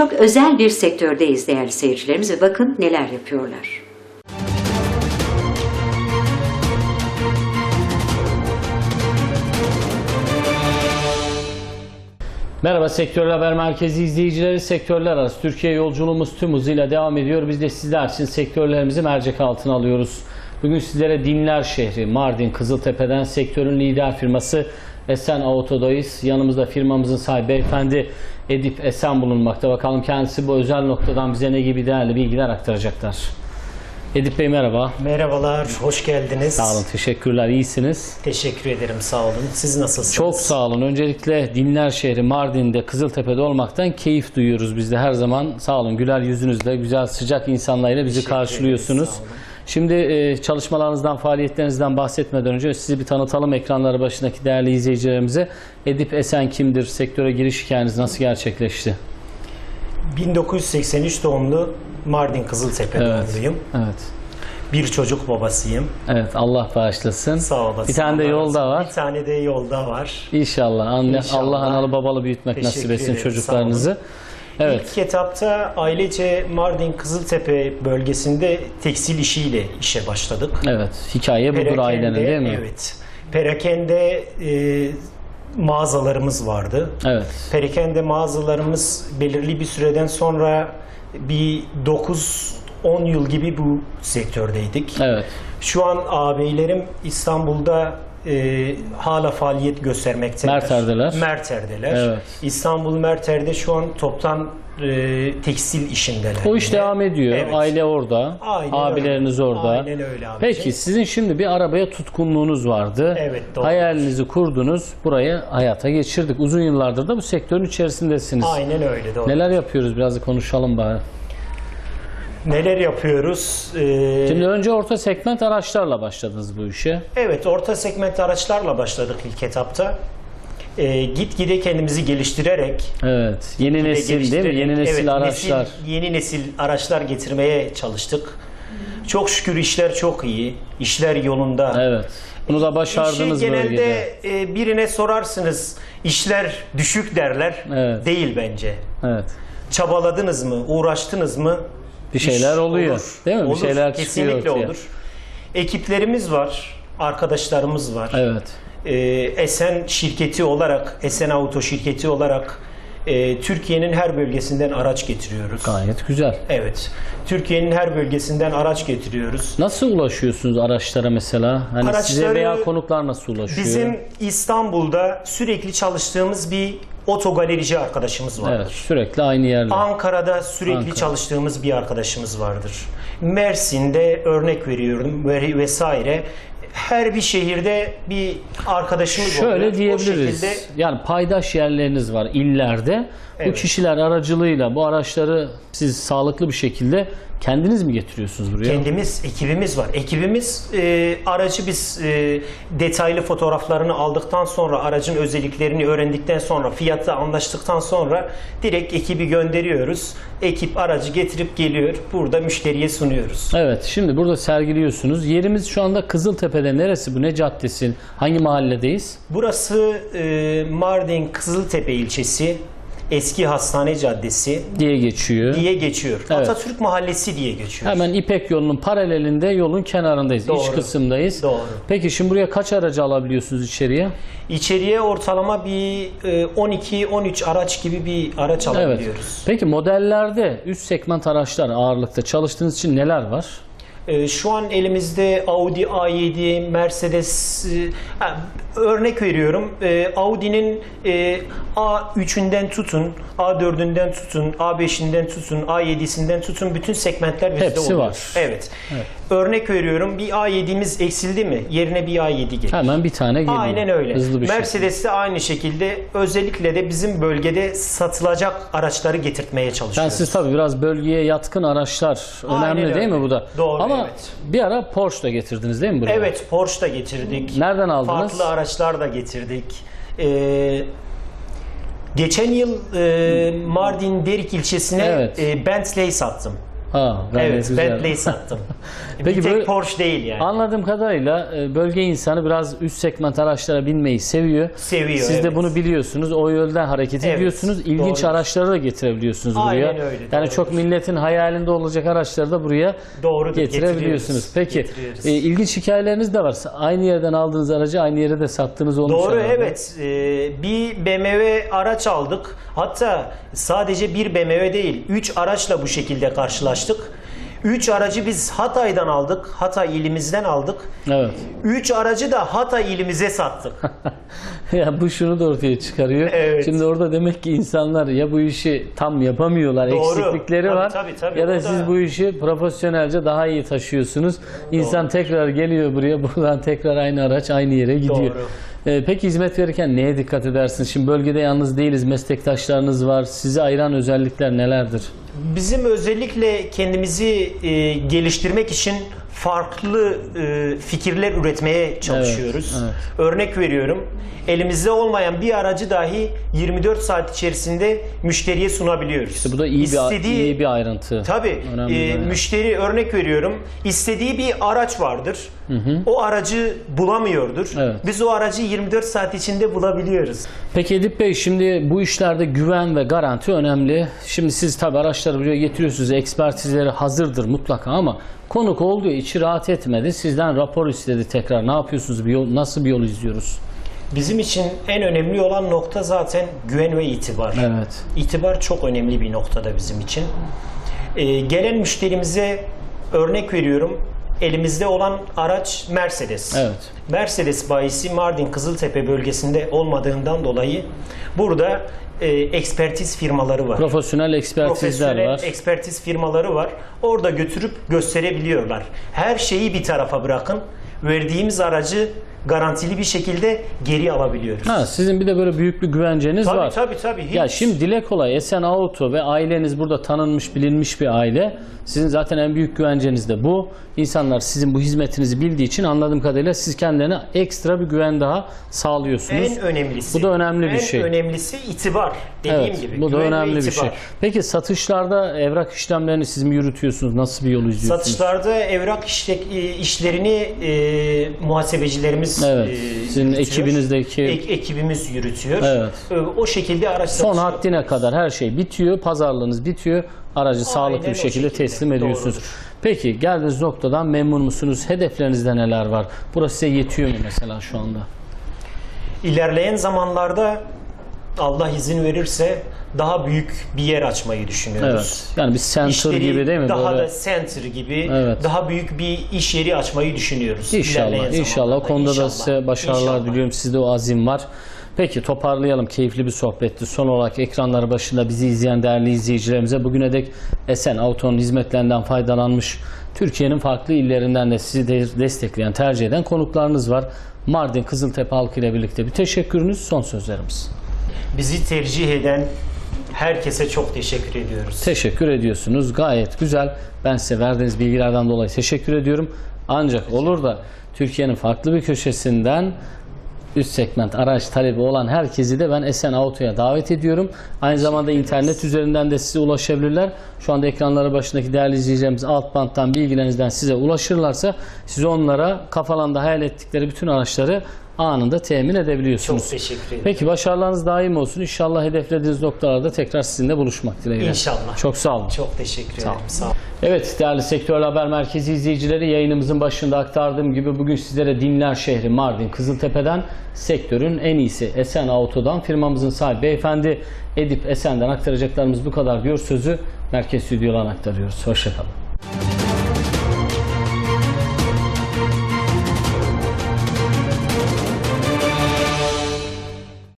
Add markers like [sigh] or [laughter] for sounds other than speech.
çok özel bir sektördeyiz değerli seyircilerimiz ve bakın neler yapıyorlar. Merhaba Sektörler Haber Merkezi izleyicileri. Sektörler arası Türkiye yolculuğumuz tüm hızıyla devam ediyor. Biz de sizler için sektörlerimizi mercek altına alıyoruz. Bugün sizlere Dinler şehri Mardin Kızıltepe'den sektörün lider firması Esen Auto'dayız. Yanımızda firmamızın sahibi beyefendi Edip Esen bulunmakta. Bakalım kendisi bu özel noktadan bize ne gibi değerli bilgiler aktaracaklar. Edip Bey merhaba. Merhabalar, hoş geldiniz. Sağ olun, teşekkürler. İyisiniz. Teşekkür ederim, sağ olun. Siz nasılsınız? Çok sağ olun. Öncelikle Dinler şehri Mardin'de, Kızıltepe'de olmaktan keyif duyuyoruz biz de her zaman. Sağ olun. Güler yüzünüzle, güzel sıcak insanlarla bizi karşılıyorsunuz. ederiz. Şimdi e, çalışmalarınızdan, faaliyetlerinizden bahsetmeden önce sizi bir tanıtalım ekranları başındaki değerli izleyicilerimize. Edip Esen kimdir? Sektöre giriş hikayeniz nasıl gerçekleşti? 1983 doğumlu Mardin Kızıltepe Evet. doğumluyum. Evet. Bir çocuk babasıyım. Evet, Allah bağışlasın. Sağ olasın. Bir tane de yolda var. Bir tane de yolda var. İnşallah. Anne, İnşallah. Allah analı babalı büyütmek Teşekkür nasip etsin ederim, çocuklarınızı. Evet. İlk etapta ailece Mardin Kızıltepe bölgesinde tekstil işiyle işe başladık. Evet. Hikaye budur Perakende, ailenin değil mi? Evet. Perakende e, mağazalarımız vardı. Evet. Perakende mağazalarımız belirli bir süreden sonra bir 9-10 yıl gibi bu sektördeydik. Evet. Şu an ağabeylerim İstanbul'da e, hala faaliyet göstermekteler. Merter'deler. Merter'deler. Evet. İstanbul Merter'de şu an toptan e, tekstil işindeler. O iş yine. devam ediyor. Evet. Aile orada. Aynen abileriniz öyle. orada. Aynen öyle abi. Peki sizin şimdi bir arabaya tutkunluğunuz vardı. Evet, doğru. Hayalinizi kurdunuz. Burayı hayata geçirdik. Uzun yıllardır da bu sektörün içerisindesiniz. Aynen öyle doğru. Neler yapıyoruz biraz da konuşalım bari. Neler yapıyoruz? Ee, Şimdi önce orta segment araçlarla başladınız bu işe. Evet, orta segment araçlarla başladık ilk etapta. Ee, gitgide kendimizi geliştirerek Evet. Yeni nesil değil mi? geliştirerek, Yeni nesil evet, araçlar. nesil- yeni nesil araçlar getirmeye çalıştık. Çok şükür işler çok iyi. işler yolunda. Evet. Bunu da başardınız İşi genelde bölgede. e, birine sorarsınız işler düşük derler. Evet. Değil bence. Evet. Çabaladınız mı? Uğraştınız mı? Bir şeyler oluyor. olur. Değil mi? Bir Olur, şeyler çıkıyor Kesinlikle ortaya. olur. Ekiplerimiz var. Arkadaşlarımız var. Evet. Ee, Esen şirketi olarak, Esen Auto şirketi olarak e, Türkiye'nin her bölgesinden araç getiriyoruz. Gayet güzel. Evet. Türkiye'nin her bölgesinden araç getiriyoruz. Nasıl ulaşıyorsunuz araçlara mesela? Hani size Araçları- veya konuklar nasıl ulaşıyor? Bizim İstanbul'da sürekli çalıştığımız bir otogalerici arkadaşımız vardır. Evet, sürekli aynı yerde. Ankara'da sürekli Ankara. çalıştığımız bir arkadaşımız vardır. Mersin'de örnek veriyorum ve- vesaire. Her bir şehirde bir arkadaşımız oluyor. Şöyle O diyebiliriz. şekilde Yani paydaş yerleriniz var illerde. Bu Evet. kişiler aracılığıyla bu araçları siz sağlıklı bir şekilde kendiniz mi getiriyorsunuz buraya? Kendimiz, ekibimiz var. Ekibimiz e, aracı biz e, detaylı fotoğraflarını aldıktan sonra, aracın özelliklerini öğrendikten sonra, fiyatı anlaştıktan sonra direkt ekibi gönderiyoruz. Ekip aracı getirip geliyor. Burada müşteriye sunuyoruz. Evet, şimdi burada sergiliyorsunuz. Yerimiz şu anda Kızıltepe'de. Neresi bu? Ne caddesi? Hangi mahalledeyiz? Burası e, Mardin Kızıltepe ilçesi Eski Hastane Caddesi diye geçiyor. diye geçiyor. Evet. Atatürk Mahallesi diye geçiyor. Hemen İpek yolunun paralelinde yolun kenarındayız. İç Doğru. kısımdayız. Doğru. Peki şimdi buraya kaç aracı alabiliyorsunuz içeriye? İçeriye ortalama bir e, 12-13 araç gibi bir araç Evet. alabiliyoruz. Peki modellerde üst segment araçlar ağırlıkta çalıştığınız için neler var? E, şu an elimizde Audi A7, Mercedes e, ha, örnek veriyorum. E, Audi'nin e, A3'ünden tutun, A4'ünden tutun, A5'inden tutun, A7'sinden tutun bütün segmentler bizde Hepsi oluyor. var. Evet. Örnek veriyorum bir A7'miz eksildi mi? Yerine bir A7 gelir. Hemen bir tane geliyor. Aynen öyle. Hızlı bir şekilde. Mercedes de aynı şekilde özellikle de bizim bölgede satılacak araçları getirtmeye Yani çalışıyoruz. siz tabii biraz bölgeye yatkın araçlar önemli Aynen değil mi bu da? Doğru, Ama evet. bir ara Porsche da getirdiniz değil mi buraya? Evet Porsche da getirdik. Nereden aldınız? Farklı araçlar da getirdik. Ee, geçen yıl e, Mardin Derik ilçesine Evet. e, Bentley sattım. Aa, gayet Evet, güzel. Bentley sattım. [laughs] Peki bir tek böyle- Porsche değil yani. Anladığım kadarıyla e, bölge insanı biraz üst segment araçlara binmeyi seviyor. Seviyor, Siz de evet. bunu biliyorsunuz. O yoldan hareket Evet, ediyorsunuz. İlginç doğrudur. araçları da getirebiliyorsunuz buraya. Aynen öyle, Yani doğrudur. çok milletin hayalinde olacak araçları da buraya Doğrudur, getirebiliyorsunuz. Peki e, ilginç hikayeleriniz de var. Aynı yerden aldığınız aracı aynı yere de sattığınız olmuş. Doğru herhalde. evet. Ee, bir BMW araç aldık. Hatta sadece bir BMW değil, 3 araçla bu şekilde karşılaştık. 3 aracı biz Hatay'dan aldık. Hatay ilimizden aldık. Evet. 3 aracı da Hatay ilimize sattık. [laughs] ya bu şunu da ortaya çıkarıyor. Evet. Şimdi orada demek ki insanlar ya bu işi tam yapamıyorlar, Doğru. eksiklikleri Tabii, var. tabii, tabii. Ya da da- siz bu işi profesyonelce daha iyi taşıyorsunuz. İnsan tekrar geliyor buraya, buradan tekrar aynı araç aynı yere gidiyor. Doğru. Ee, peki hizmet verirken neye dikkat edersiniz? Şimdi bölgede yalnız değiliz, meslektaşlarınız var. Sizi ayıran özellikler nelerdir? Bizim özellikle kendimizi e, geliştirmek için farklı e, fikirler üretmeye çalışıyoruz. evet. Örnek veriyorum. Elimizde olmayan bir aracı dahi 24 saat içerisinde müşteriye sunabiliyoruz. İşte bu da iyi bir iyi bir ayrıntı. Tabii. E, müşteri örnek veriyorum. istediği bir araç vardır. O aracı bulamıyordur. Evet. Biz o aracı 24 saat içinde bulabiliyoruz. Peki Edip Bey şimdi bu işlerde güven ve garanti önemli. Şimdi siz tabi araçları buraya getiriyorsunuz. Ekspertizleri hazırdır mutlaka ama konuk olduğu içi rahat etmedi. Sizden rapor istedi tekrar. Ne yapıyorsunuz? Bir yol, nasıl bir yol izliyoruz? Bizim için en önemli olan nokta zaten güven ve itibar. Evet. İtibar çok önemli bir noktada bizim için. Ee, gelen müşterimize örnek veriyorum. Elimizde olan araç Mercedes. Evet. Mercedes bayisi Mardin Kızıltepe bölgesinde olmadığından dolayı burada e, ekspertiz firmaları var. Profesyonel ekspertizler Profesyonel var. ekspertiz firmaları var. Orada götürüp gösterebiliyorlar. Her şeyi bir tarafa bırakın. Verdiğimiz aracı garantili bir şekilde geri alabiliyoruz. Ha, sizin bir de böyle büyük bir güvenceniz tabii, var. tabii tabii Hiç- Ya şimdi dile kolay Esen Auto ve aileniz burada tanınmış bilinmiş bir aile. Sizin zaten en büyük güvenceniz de bu. İnsanlar sizin bu hizmetinizi bildiği için anladığım kadarıyla siz kendilerine ekstra bir güven daha sağlıyorsunuz. En önemlisi. Bu da önemli bir en şey. önemlisi itibar. Dediğim Evet, gibi. bu da önemli bir şey. Peki satışlarda evrak işlemlerini siz mi yürütüyorsunuz? Nasıl bir yol izliyorsunuz? Satışlarda evrak işle- e, işlerini e, muhasebecilerimiz Evet, e, sizin yürütüyor. ekibinizdeki- Ek- ekibimiz yürütüyor. Evet. E, o şekilde araç Son satışı haddine kadar her şey bitiyor, pazarlığınız bitiyor, aracı sağlıklı bir şekilde şekilde. teslim ediyorsunuz. Doğrudur. Peki geldiğiniz noktadan memnun musunuz? Hedeflerinizde neler var? Burası size yetiyor mu mesela şu anda? İlerleyen zamanlarda Allah izin verirse daha büyük bir yer açmayı düşünüyoruz. Evet. Yani bir center İşleri gibi değil mi? Daha Böyle da center gibi Evet. daha büyük bir iş yeri açmayı düşünüyoruz. İnşallah, inşallah. O konuda da İnşallah. size başarılar İnşallah. diliyorum. Sizde o azim var. Peki toparlayalım. Keyifli bir sohbetti. Son olarak ekranları başında bizi izleyen değerli izleyicilerimize bugüne dek Esen Auto'nun hizmetlerinden faydalanmış Türkiye'nin farklı illerinden de sizi de destekleyen, tercih eden konuklarınız var. Mardin Kızıltepe halkı ile birlikte bir teşekkürünüz, son sözlerimiz. Bizi tercih eden herkese çok teşekkür ediyoruz. Teşekkür ediyorsunuz. Gayet güzel. Ben size verdiğiniz bilgilerden dolayı teşekkür ediyorum. Ancak olur da Türkiye'nin farklı bir köşesinden üst segment araç talebi olan herkesi de ben Esen Auto'ya davet ediyorum. Aynı zamanda internet üzerinden de size ulaşabilirler. Şu anda ekranları başındaki değerli izleyicilerimiz alt banttan bilgilerinizden size ulaşırlarsa siz onlara kafalarında hayal ettikleri bütün araçları anında temin edebiliyorsunuz. Çok teşekkür ederim. Peki başarılarınız daim olsun. İnşallah hedeflediğiniz noktalarda tekrar sizinle buluşmak dileğiyle. İnşallah. Çok sağ olun. Çok teşekkür ederim. olun. Sağ olun. Evet değerli Sektör Haber Merkezi izleyicileri yayınımızın başında aktardığım gibi bugün sizlere Dinler şehri Mardin Kızıltepe'den sektörün en iyisi Esen Auto'dan firmamızın sahibi beyefendi Edip Esen'den aktaracaklarımız bu kadar diyor sözü merkez stüdyodan aktarıyoruz. Hoşçakalın.